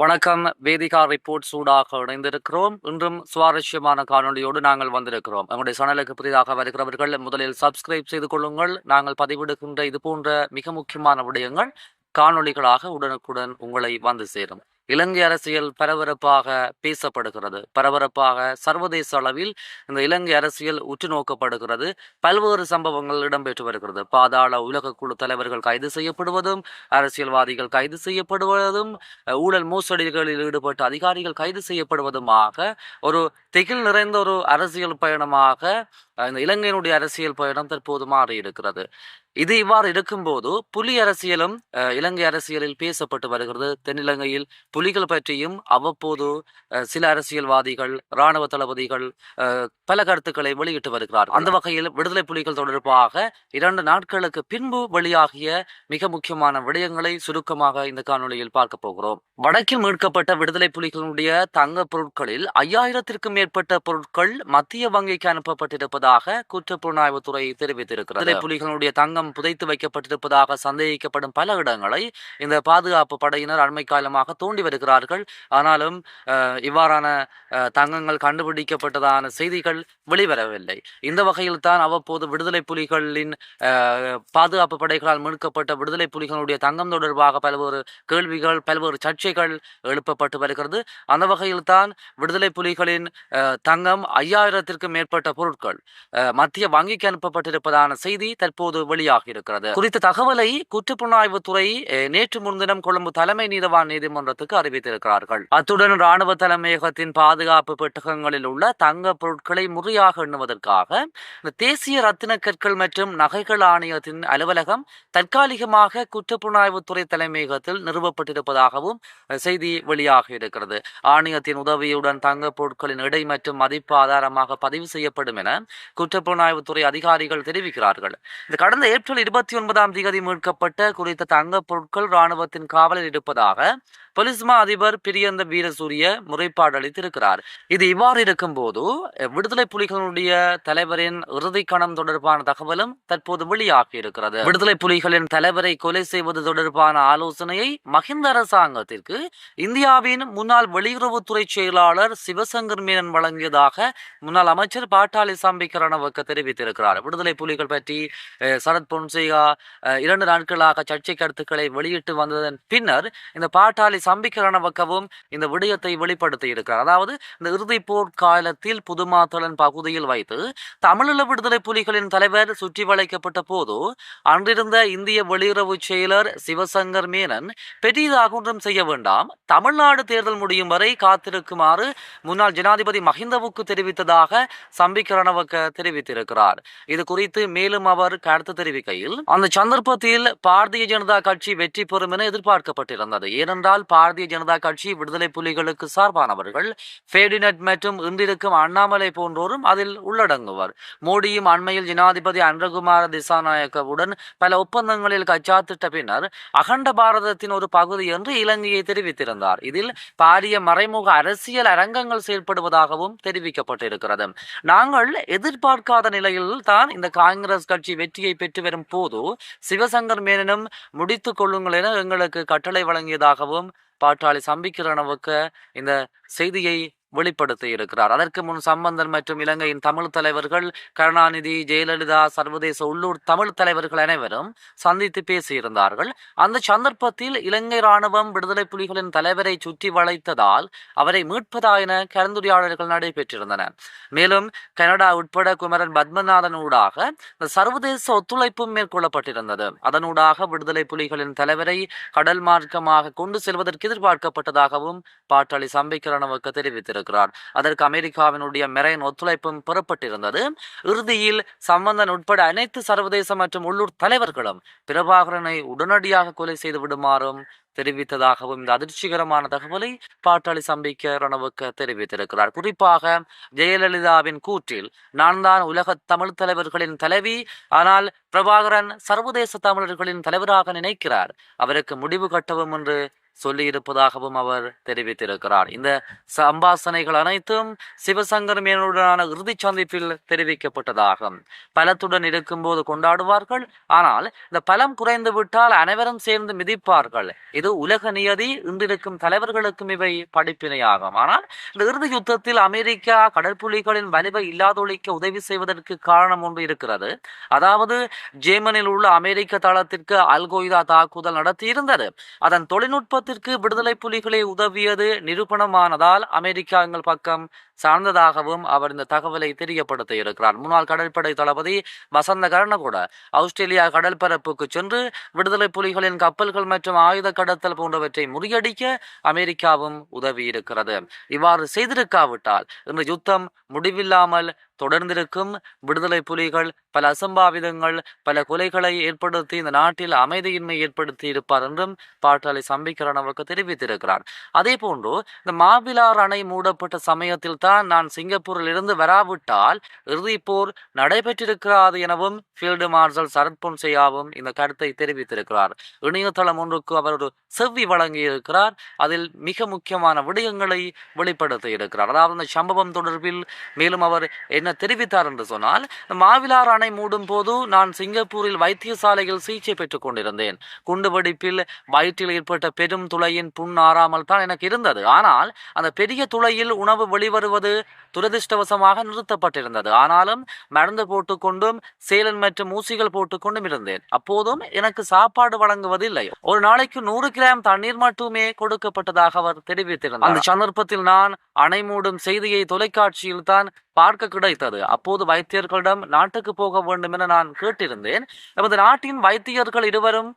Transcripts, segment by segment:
வணக்கம். வேதிகா ரிப்போர்ட் சூடாக இணைந்திருக்கிறோம். இன்றும் சுவாரஸ்யமான காணொளியோடு நாங்கள் வந்திருக்கிறோம். எங்களுடைய சேனலுக்கு புதிதாக வருகிறவர்கள் முதலில் சப்ஸ்கிரைப் செய்து கொள்ளுங்கள். நாங்கள் பதிவிடுகின்ற இது போன்ற மிக முக்கியமான விடயங்கள் காணொளிகளாக உடனுக்குடன் உங்களை வந்து சேரும். இலங்கை அரசியல் பரபரப்பாக பேசப்படுகிறது. பரபரப்பாக சர்வதேச அளவில் இந்த இலங்கை அரசியல் உற்று நோக்கப்படுகிறது பல்வேறு சம்பவங்கள் இடம்பெற்று வருகிறது. பாதாள உலக குழு தலைவர்கள் கைது செய்யப்படுவதும் அரசியல்வாதிகள் கைது செய்யப்படுவதும் ஊழல் மோசடிகளில் ஈடுபட்ட அதிகாரிகள் கைது செய்யப்படுவதுமாக ஒரு திகில் நிறைந்த ஒரு அரசியல் பயணமாக இந்த இலங்கையினுடைய அரசியல் பயணம் தற்போது மாறி இருக்கிறது இது இவ்வாறு இருக்கும்போது புலி அரசியலும் இலங்கை அரசியலில் பேசப்பட்டு வருகிறது. தென்னிலங்கையில் புலிகள் பற்றியும் அவ்வப்போது சில அரசியல்வாதிகள் இராணுவ தளபதிகள் பல கருத்துக்களை வெளியிட்டு வருகிறார்கள். அந்த வகையில் விடுதலை புலிகள் தொடர்பாக இரண்டு நாட்களுக்கு பின்பு வெளியாகிய மிக முக்கியமான விடயங்களை சுருக்கமாக இந்த காணொளியில் பார்க்க போகிறோம். வடக்கில் மீட்கப்பட்ட விடுதலை புலிகளுடைய தங்க பொருட்களில் ஐயாயிரத்திற்கும் மேற்பட்ட பொருட்கள் மத்திய வங்கிக்கு அனுப்பப்பட்டிருப்பதாக குற்றப்புலனாய்வுத்துறை தெரிவித்திருக்கிறது. விடுதலை புலிகளுடைய தங்கம் புதைத்து வைக்கப்பட்டிருப்பதாக சந்தேகிக்கப்படும் பல இடங்களை இந்த பாதுகாப்பு படையினர் அண்மை காலமாக தோண்டி வருகிறார்கள். ஆனாலும் இவ்வாறான தங்கங்கள் கண்டுபிடிக்கப்பட்டதான செய்திகள் வெளிவரவில்லை. இந்த வகையில் தான் அவ்வப்போது விடுதலை புலிகளின் பாதுகாப்பு படைகளால் மீட்கப்பட்ட விடுதலை புலிகளுடைய தங்கம் தொடர்பாக பல்வேறு கேள்விகள் பல்வேறு சர்ச்சைகள் எழுப்பப்பட்டு வருகிறது. அந்த வகையில் தான் விடுதலை புலிகளின் தங்கம் ஐயாயிரத்திற்கும் மேற்பட்ட பொருட்கள் மத்திய வங்கிக்கு அனுப்பப்பட்டிருப்பதான செய்தி தற்போது வெளியாக இருக்கிறது குறித்த தகவலை குற்றப்புலனாய்வு துறை நேற்று முன்தினம் கொழும்பு தலைமை நீதவான் நீதிமன்றத்துக்கு அறிவித்திருக்கிறார்கள். அத்துடன் ராணுவ தலைமையகத்தின் பாதுகாப்பு பெட்டகங்களில் உள்ள தங்க பொருட்களை முறையாக எண்ணுவதற்காக தேசிய ரத்தின கற்கள் மற்றும் நகைகள் ஆணையத்தின் அலுவலகம் தற்காலிகமாக குற்றப்புலனாய்வுத்துறை தலைமையகத்தில் நிறுவப்பட்டிருப்பதாகவும் செய்தி வெளியாகி இருக்கிறது ஆணையத்தின் உதவியுடன் தங்க பொருட்களின் இடை மற்றும் மதிப்பு ஆதாரமாக பதிவு செய்யப்படும் என குற்றப்புலனாய்வுத்துறை அதிகாரிகள் தெரிவிக்கிறார்கள். இந்த கடந்த ஏப்ரல் இருபத்தி ஒன்பதாம் தேதி மீட்கப்பட்ட குறித்த தங்க பொருட்கள் ராணுவத்தின் காவலில் இருப்பதாக பொலிஸ்மா அதிபர் பிரியந்த வீரசூரிய முறைப்பாடு அளித்திருக்கிறார். இது இவ்வாறு இருக்கும் போது விடுதலை புலிகளுடைய தலைவரின் இறுதி கணம் தொடர்பான தகவலும் தற்போது வெளியாகி இருக்கிறது. விடுதலை புலிகளின் தலைவரை கொலை செய்வது தொடர்பான ஆலோசனையை மஹிந்த அரசாங்கத்திற்கு இந்தியாவின் முன்னாள் வெளியுறவுத்துறை செயலாளர் சிவசங்கர் மேனன் வழங்கியதாக முன்னாள் அமைச்சர் பாட்டாளி சாம்பிக்க ரணவக்க தெரிவித்திருக்கிறார். விடுதலை புலிகள் பற்றி சரத் பொன்சேகா இரண்டு நாட்களாக சர்ச்சை கருத்துக்களை வெளியிட்டு வந்ததன் பின்னர் இந்த பாட்டாளி சம்பிக்க ரணவக்கவும் இந்த விடயத்தை வெளிப்படுத்தி இருக்கிறார் அதாவது இந்த இறுதி போர் காலத்தில் புதுமாத்தளன் பகுதியில் வைத்து தமிழீழ விடுதலை புலிகளின் தலைவர் சுற்றி வளைக்கப்பட்ட போது அன்றிருந்த இந்திய வெளியுறவு செயலர் சிவசங்கர் மேனன் பெரிதாக ஒன்றும் செய்ய வேண்டாம் தமிழ்நாடு தேர்தல் முடியும் வரை காத்திருக்குமாறு முன்னாள் ஜனாதிபதி மஹிந்தவுக்கு தெரிவித்ததாக சம்பிக் ரணவக்க தெரிவித்திருக்கிறார். இது குறித்து மேலும் அவர் கருத்து தெரிவிக்கையில் அந்த சந்தர்ப்பத்தில் பாரதிய ஜனதா கட்சி வெற்றி பெறும் என எதிர்பார்க்கப்பட்டிருந்தது. ஏனென்றால் பாரதிய ஜனதா கட்சி விடுதலை புலிகளுக்கு சார்பானவர்கள் ஃபேடினட் மற்றும் இன்றிருக்கும் அண்ணாமலை போன்றோரும் அதில் உள்ளடங்குவர். மோடியும் அண்மையில் ஜனாதிபதி அன்றகுமார திசாநாயக்கவுடன் பல ஒப்பந்தங்களில் கச்சாத்திட்ட பின்னர் அகண்ட பாரதத்தின் ஒரு பகுதி என்று இலங்கையை தெரிவித்திருந்தார். இதில் பாரிய மறைமுக அரசியல் அரங்கங்கள் செயல்படுவதாகவும் தெரிவிக்கப்பட்டிருக்கிறது. நாங்கள் எதிர்பார்க்காத நிலையில் தான் இந்த காங்கிரஸ் கட்சி வெற்றியை பெற்று வரும் போது சிவசங்கர் மேனனும் முடித்துக் கொள்ளுங்கள் என எங்களுக்கு கட்டளை வழங்கியதாகவும் பாட்டாளி சம்பிக்கிறனவுக்கு இந்த செய்தியை வெளிப்படுத்தி இருக்கிறார் அதற்கு முன் சம்பந்தன் மற்றும் இலங்கையின் தமிழ் தலைவர்கள் கருணாநிதி ஜெயலலிதா சர்வதேச உள்ளூர் தமிழ் தலைவர்கள் அனைவரும் சந்தித்து பேசியிருந்தார்கள். அந்த சந்தர்ப்பத்தில் இலங்கை ராணுவம் விடுதலை புலிகளின் தலைவரை சுற்றி வளைத்ததால் அவரை மீட்பதா என கலந்துரையாடல்கள் நடைபெற்றிருந்தன. மேலும் கனடா உட்பட குமரன் பத்மநாதன் ஊடாக இந்த சர்வதேச ஒத்துழைப்பும் மேற்கொள்ளப்பட்டிருந்தது. அதனூடாக விடுதலை புலிகளின் தலைவரை கடல் மார்க்கமாக கொண்டு செல்வதற்கு எதிர்பார்க்கப்பட்டதாகவும் பாட்டாளி சம்பிக்கரணவுக்கு தெரிவித்திருக்கிறார் அதற்கு அமெரிக்காவினுடைய மெரைன் ஒத்துழைப்பும் பெறப்பட்டிருந்தது. இறுதியில் சம்பந்தன் உட்பட அனைத்து சர்வதேச மற்றும் உள்ளூர் தலைவர்களும் பிரபாகரனை உடனடியாக கொலை செய்து விடுமாறும் தெரிவித்ததாகவும் இந்த அதிர்ச்சிகரமான தகவலை பாட்டாளி சம்பிக்க ரணவுக்கு தெரிவித்திருக்கிறார். குறிப்பாக ஜெயலலிதாவின் கூற்றில் நான் தான் உலக தமிழ் தலைவர்களின் தலைவி ஆனால் பிரபாகரன் சர்வதேச தமிழர்களின் தலைவராக நினைக்கிறார். அவருக்கு முடிவு கட்டவும் என்று சொல்லியிருப்பதாகவும் அவர் தெரிவித்திருக்கிறார். இந்த சம்பாசனைகள் அனைத்தும் சிவசங்கர் மேனுடனான இறுதி சந்திப்பில் தெரிவிக்கப்பட்டதாகும். பலத்துடன் இருக்கும்போது கொண்டாடுவார்கள். ஆனால் இந்த பலம் குறைந்து விட்டால் அனைவரும் சேர்ந்து மிதிப்பார்கள். இது உலக நியதி இன்றிருக்கும் தலைவர்களுக்கும் இவை படிப்பினையாகும். ஆனால் இந்த இறுதி யுத்தத்தில் அமெரிக்கா கடற்புலிகளின் வலிவை இல்லாதொழிக்க உதவி செய்வதற்கு காரணம் ஒன்று இருக்கிறது. அதாவது ஜேமனில் உள்ள அமெரிக்க தளத்திற்கு அல்கொய்தா தாக்குதல் நடத்தியிருந்தது. அதன் தொழில்நுட்பத்திற்கு விடுதலை புலிகளை உதவியது நிரூபணமானதால் அமெரிக்கா எங்கள் பக்கம் சார்ந்ததாகவும் அவர் இந்த தகவலை தெரியப்படுத்த இருக்கிறார். முன்னாள் கடற்படை தளபதி வசந்த கரணகூட ஆஸ்திரேலியா கடற்பரப்புக்கு சென்று விடுதலை புலிகளின் கப்பல்கள் மற்றும் ஆயுத கடத்தல் போன்றவற்றை முறியடிக்க அமெரிக்காவும் உதவி இருக்கிறது இவ்வாறு செய்திருக்காவிட்டால் இந்த யுத்தம் முடிவில்லாமல் தொடர்ந்திருக்கும் விடுதலை புலிகள் பல அசம்பாவிதங்கள் பல கொலைகளை ஏற்படுத்தி இந்த நாட்டில் அமைதியின்மை ஏற்படுத்தி இருப்பார் என்றும் பாட்டாளி சம்பிக்கரனவுக்கு தெரிவித்திருக்கிறார். அதே போன்று இந்த மாவிலார் அணை மூடப்பட்ட சமயத்தில் தான் நான் சிங்கப்பூரில் இருந்து வராவிட்டால் இறுதிப்போர் நடைபெற்றிருக்கிறாது எனவும் ஃபீல்டு மார்ஷல் சரத் செய்யாவும் இந்த கருத்தை தெரிவித்திருக்கிறார். இணையதளம் ஒன்றுக்கு அவர் ஒரு செவ்வி வழங்கியிருக்கிறார். அதில் மிக முக்கியமான விடயங்களை வெளிப்படுத்தி இருக்கிறார் அதாவது இந்த சம்பவம் தொடர்பில் மேலும் அவர் என்ன தெரிவித்தார் என்று சொன்னால் மாவிலார் அணை மூடும் போது நான் சிங்கப்பூரில் வைத்தியசாலையில் சிகிச்சை பெற்றுக் கொண்டிருந்தேன். குண்டுவெடிப்பில் வயிற்றில் ஏற்பட்ட பெரும் துளையின் புண் ஆறாமல் தான் எனக்கு இருந்தது. ஆனால் அந்த பெரிய துளையில் உணவு வெளிவருவது துரதிர்ஷ்டவசமாக நிறுத்தப்பட்டிருந்தது. ஆனாலும் மருந்து போட்டுக்கொண்டும் சேலன் மற்றும் ஊசிகள் போட்டுக்கொண்டும் இருந்தேன். அப்போதும் எனக்கு சாப்பாடு வழங்குவதில்லை. ஒரு நாளைக்கு நூறு கிராம் தண்ணீர் மட்டுமே கொடுக்கப்பட்டதாக அவர் தெரிவித்திருந்தார். அந்த சந்தர்ப்பத்தில் நான் அணை மூடும் செய்தியை தொலைக்காட்சியில் தான் பார்க்க கிடைத்தது அப்போது வைத்தியர்களிடம் நாட்டுக்கு போக வேண்டும் என நான் கேட்டிருந்தேன். நமது நாட்டின் வைத்தியர்கள் இருவரும்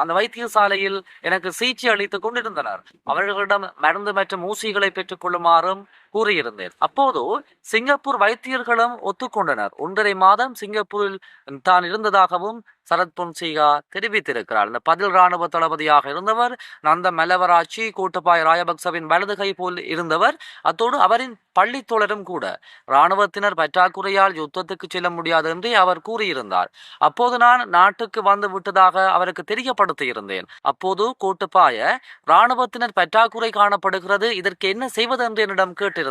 அந்த வைத்தியசாலையில் எனக்கு சிகிச்சை அளித்துக் கொண்டிருந்தனர். அவர்களிடம் மருந்து மற்றும் ஊசிகளை பெற்றுக் கொள்ளுமாறும் கூறியிருந்தேன். அப்போது சிங்கப்பூர் வைத்தியர்களும் ஒத்துக்கொண்டனர். ஒன்றரை மாதம் சிங்கப்பூரில் தான் இருந்ததாகவும் சரத் பொன்சேகா தெரிவித்திருக்கிறார். இந்த பதில் ராணுவ தளபதியாக இருந்தவர் நந்த மெலவராட்சி கூட்டுப்பாய் ராயபக்சவின் வலதுகை போல் இருந்தவர் அத்தோடு அவரின் பள்ளி தோழரும் கூட. இராணுவத்தினர் பற்றாக்குறையால் யுத்தத்துக்கு செல்ல முடியாது என்று அவர் கூறியிருந்தார். அப்போது நான் நாட்டுக்கு வந்து விட்டதாக அவருக்கு தெரியப்படுத்தியிருந்தேன். அப்போது கூட்டுப்பாய இராணுவத்தினர் பற்றாக்குறை காணப்படுகிறது இதற்கு என்ன செய்வது என்று என்னிடம் கேட்டிருந்தார்.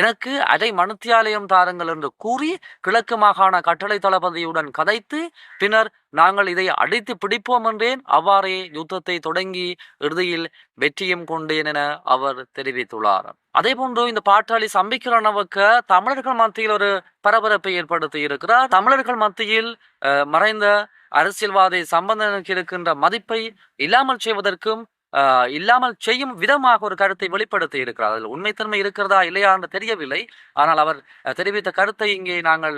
எனக்கு அதை மனுத்தியாலயம் தாருங்கள் என்று கூறி கிழக்கு மாகாண கட்டளை தளபதியுடன் கதைத்து பின்னர் நாங்கள் இதை அடித்து பிடிப்போம் என்றேன். அவ்வாறே யுத்தத்தை தொடங்கி இறுதியில் வெற்றியும் கொண்டேன் என அவர் தெரிவித்துள்ளார். அதே போன்று இந்த பாட்டாளி சம்பிக்கிறனவுக்கு தமிழர்கள் மத்தியில் ஒரு பரபரப்பை ஏற்படுத்தி இருக்கிறார். தமிழர்கள் மத்தியில் மறைந்த அரசியல்வாதி சம்பந்தனுக்கு இருக்கின்ற மதிப்பை இல்லாமல் செய்வதற்கும் இல்லாமல் செய்யும் விதமாக ஒரு கருத்தை வெளிப்படுத்தி இருக்கிறார். அதில் உண்மைத்தன்மை இருக்கிறதா இல்லையா என்று தெரியவில்லை. ஆனால் அவர் தெரிவித்த கருத்தை இங்கே நாங்கள்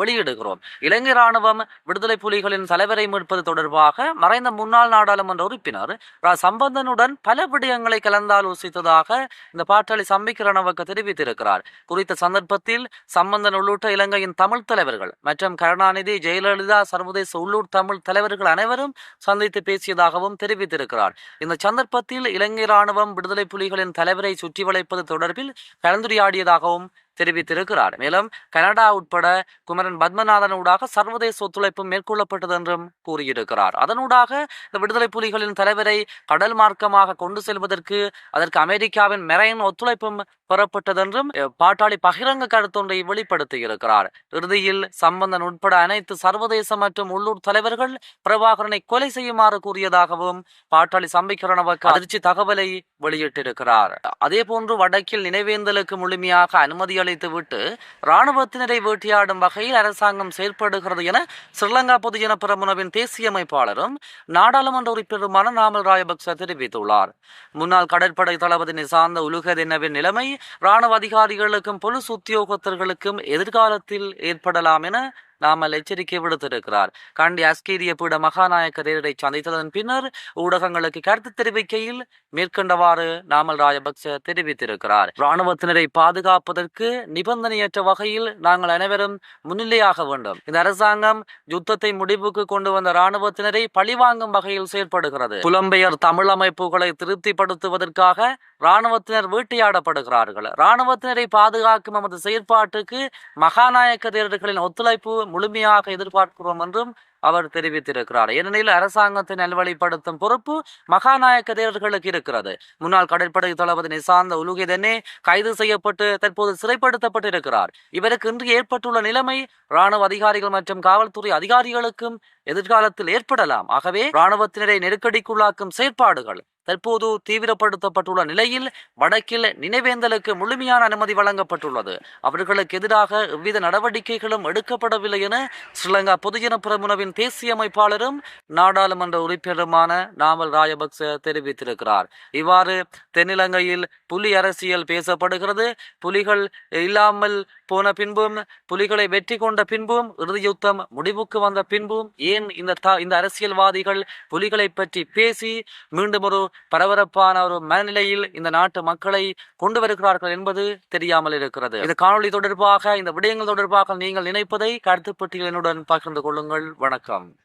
வெளியிடுகிறோம். இலங்கை ராணுவம் விடுதலை புலிகளின் தலைவரை மீட்பது தொடர்பாக மறைந்த முன்னாள் நாடாளுமன்ற உறுப்பினர் ரா. சம்பந்தனுடன் பல விடயங்களை கலந்தாலோசித்ததாக இந்த பாட்டாளி சம்பிக்கிரணவுக்கு தெரிவித்திருக்கிறார். குறித்த சந்தர்ப்பத்தில் சம்பந்தன் உள்ளிட்ட இலங்கையின் தமிழ் தலைவர்கள் மற்றும் கருணாநிதி ஜெயலலிதா சர்வதேச உள்ளூர் தமிழ் தலைவர்கள் அனைவரும் சந்தித்து பேசியதாகவும் தெரிவித்திருக்கிறார். இந்த சந்த சந்தர்ப்பத்தில் இலங்கை ராணுவம் விடுதலை புலிகளின் தலைவரை சுற்றி வளைப்பது தொடர்பில் கலந்துரையாடியதாகவும் தெரிவித்திருக்கிறார். மேலும் கனடா உட்பட குமரன் பத்மநாதன் ஊடாக சர்வதேச ஒத்துழைப்பு மேற்கொள்ளப்பட்டது என்றும் கூறியிருக்கிறார். அதனூடாக இந்த விடுதலை புலிகளின் தலைவரை கடல் மார்க்கமாக கொண்டு செல்வதற்கு அதற்கு அமெரிக்காவின் மெரைன் ஒத்துழைப்பும் பெறப்பட்டதென்றும் பாட்டாளி பகிரங்க கருத்தொன்றை வெளிப்படுத்தியிருக்கிறார். இறுதியில் சம்பந்தன் உட்பட அனைத்து சர்வதேச மற்றும் உள்ளூர் தலைவர்கள் பிரபாகரனை கொலை செய்யுமாறு கூறியதாகவும் பாட்டாளி சம்பிக்கரணவுக்கு அதிர்ச்சி தகவலை வெளியிட்டிருக்கிறார். அதே போன்று வடக்கில் நினைவேந்தலுக்கு முழுமையாக அனுமதி அளித்துவிட்டு இராணுவத்தினரை வேட்டையாடும் வகையில் அரசாங்கம் செயல்படுகிறது என ஸ்ரீலங்கா பொதுஜன பிரமுனவின் தேசிய அமைப்பாளரும் நாடாளுமன்ற உறுப்பினருமான நாமல் ராயபக்ச தெரிவித்துள்ளார். முன்னாள் கடற்படை தளபதி நிசாந்த உலுகதினவின் நிலைமை இராணுவ அதிகாரிகளுக்கும் பொலிஸ் உத்தியோகத்தர்களுக்கும் எதிர்காலத்தில் ஏற்படலாம் என நாமல் எச்சரிக்கை விடுத்திருக்கிறார். கண்டி அஸ்கீரிய பீட மகாநாயக்க தேரரை சந்தித்ததன் பின்னர் ஊடகங்களுக்கு கருத்து தெரிவிக்கையில் மேற்கண்டவாறு நாமல் ராஜபக்ச தெரிவித்திருக்கிறார். இராணுவத்தினரை பாதுகாப்பதற்கு நிபந்தனையற்ற வகையில் நாங்கள் அனைவரும் முன்னிலையாக வேண்டும். இந்த அரசாங்கம் யுத்தத்தை முடிவுக்கு கொண்டு வந்த இராணுவத்தினரை பழிவாங்கும் வகையில் செயல்படுகிறது புலம்பெயர் தமிழ் அமைப்புகளை திருப்திப்படுத்துவதற்காக இராணுவத்தினர் வேட்டையாடப்படுகிறார்கள். இராணுவத்தினரை பாதுகாக்கும் நமது செயற்பாட்டுக்கு மகாநாயக்க தேரர்களின் ஒத்துழைப்பு முழுமையாக எதிர்பார்க்கிறோம் என்றும் அவர் தெரிவித்திருக்கிறார். ஏனெனில் அரசாங்கத்தை நல்வழிப்படுத்தும் பொறுப்பு மகாநாயக்க தேர்தல்களுக்கு இருக்கிறது. முன்னாள் கடற்படை தளபதி நிசாந்த உலுகிதனே கைது செய்யப்பட்டு தற்போது சிறைப்படுத்தப்பட்டிருக்கிறார். இவருக்கு இன்று ஏற்பட்டுள்ள நிலைமை ராணுவ அதிகாரிகள் மற்றும் காவல்துறை அதிகாரிகளுக்கும் எதிர்காலத்தில் ஏற்படலாம். ஆகவே ராணுவத்தினரை நெருக்கடிக்குள்ளாக்கும் செயற்பாடுகள் தற்போது தீவிரப்படுத்தப்பட்டுள்ள நிலையில் வடக்கில் நினைவேந்தலுக்கு முழுமையான அனுமதி வழங்கப்பட்டுள்ளது. அவர்களுக்கு எதிராக எவ்வித நடவடிக்கைகளும் எடுக்கப்படவில்லை என ஸ்ரீலங்கா பொதுஜன பிரமுனவின் தேசிய அமைப்பாளரும் நாடாளுமன்ற உறுப்பினருமான நாமல் ராஜபக்ச தெரிவித்திருக்கிறார். இவ்வாறு தென்னிலங்கையில் புலி அரசியல் பேசப்படுகிறது. புலிகள் இல்லாமல் போன பின்பும் புலிகளை வெற்றி கொண்ட பின்பும் இறுதி யுத்தம் முடிவுக்கு வந்த பின்பும் ஏன் இந்த இந்த அரசியல்வாதிகள் புலிகளை பற்றி பேசி மீண்டும் ஒரு பரபரப்பான ஒரு மனநிலையில் இந்த நாட்டு மக்களை கொண்டு வருகிறார்கள் என்பது தெரியாமல் இருக்கிறது. இந்த காணொளி தொடர்பாக இந்த விடயங்கள் தொடர்பாக நீங்கள் நினைப்பதை கருத்துப்பட்டியலினுடன் பகிர்ந்து கொள்ளுங்கள். வணக்கம்